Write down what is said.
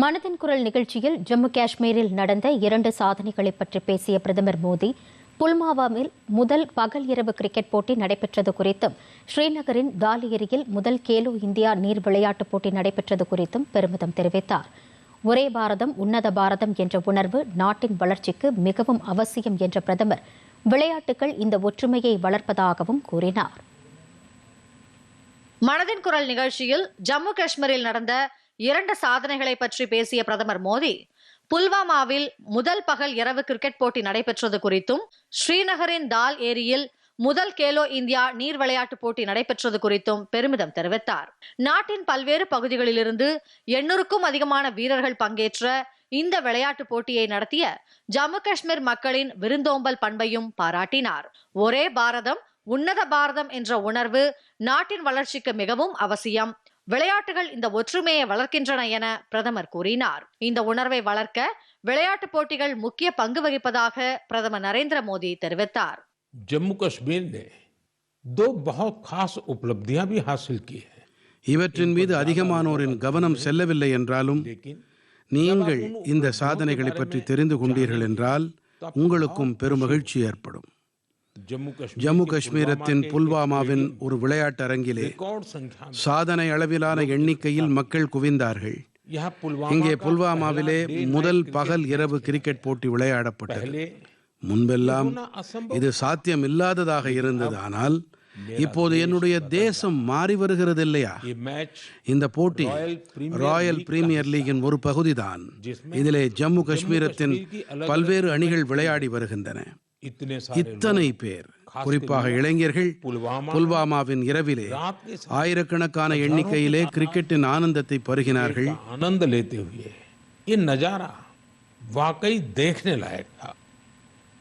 மனதின் குரல் நிகழ்ச்சியில் ஜம்மு காஷ்மீரில் நடந்த இரண்டு சாதனைகளை பற்றி பேசிய பிரதமர் மோடி புல்மாவாவில் முதல் பகல் இரவு கிரிக்கெட் போட்டி நடைபெற்றது குறித்தும் ஸ்ரீநகரின் தால் ஏரியில் முதல் கேலோ இந்தியா நீர் விளையாட்டுப் போட்டி நடைபெற்றது குறித்தும் பெருமிதம் தெரிவித்தார். ஒரே பாரதம் உன்னத பாரதம் என்ற உணர்வு நாட்டின் வளர்ச்சிக்கு மிகவும் அவசியம் என்ற பிரதமர் விளையாட்டுகள் இந்த ஒற்றுமையை வளர்ப்பதாகவும் கூறினார். மனதின் குரல் நிகழ்ச்சியில் ஜம்மு காஷ்மீரில் நடந்த இரண்டு சாதனைகளை பற்றி பேசிய பிரதமர் மோடி புல்வாமாவில் முதல் பகல் இரவு கிரிக்கெட் போட்டி நடைபெற்றது குறித்தும் ஸ்ரீநகரின் தால் ஏரியில் முதல் கேலோ இந்தியா நீர் விளையாட்டு போட்டி நடைபெற்றது குறித்தும் பெருமிதம் தெரிவித்தார். நாட்டின் பல்வேறு பகுதிகளிலிருந்து எண்ணூறுக்கும் அதிகமான வீரர்கள் பங்கேற்ற இந்த விளையாட்டு போட்டியை நடத்திய ஜம்மு காஷ்மீர் மக்களின் விருந்தோம்பல் பண்பையும் பாராட்டினார். ஒரே பாரதம் உன்னத பாரதம் என்ற உணர்வு நாட்டின் வளர்ச்சிக்கு மிகவும் அவசியம். விளையாட்டுகள் இந்த ஒற்றுமையை வளர்க்கின்றன என பிரதமர் கூறினார் இந்த உணர்வை வளர்க்க விளையாட்டுப் போட்டிகள் முக்கிய பங்கு வகிப்பதாக பிரதமர் நரேந்திர மோடி தெரிவித்தார் जम्मू कश्मीर ने दो बहुत खास उपलब्धियां भी हासिल की है இவற்றின் மீது அதிகமானோரின் கவனம் செல்லவில்லை என்றாலும் लेकिन நீங்கள் இந்த சாதனைகளை பற்றி தெரிந்து கொண்டீர்கள் என்றால் உங்களுக்கும் பெருமகிழ்ச்சி ஏற்படும் जम्मू कश्मीर ஜம்மு காஷ்மீரத்தின் புல்வாமாவின் ஒரு விளையாட்டு அரங்கிலே சாதனை அளவிலான எண்ணிக்கையில் மக்கள் குவிந்தார்கள். இங்கே புல்வாமாவிலே முதல் பகல் இரவு கிரிக்கெட் போட்டி விளையாடப்பட்டது. முன்பெல்லாம் இது சாத்தியம் இல்லாததாக இருந்தது ஆனால் இப்போது என்னுடைய தேசம் மாறி வருகிறது இல்லையா? இந்த போட்டி ராயல் பிரீமியர் லீகின் ஒரு பகுதிதான். இதிலே ஜம்மு காஷ்மீரத்தின் பல்வேறு அணிகள் விளையாடி வருகின்றன. இத்தனை பேர் குறிப்பாக இளைஞர்கள் पुलवामा புல்வாமாவின் இரவிலே रात के समय ஆயிரக்கணக்கான எண்ணிக்கையிலே கிரிக்கெட்டின் ஆனந்தத்தை பருகினார்கள் का आनंद लेते हुए ये नजारा वाकई देखने लायक था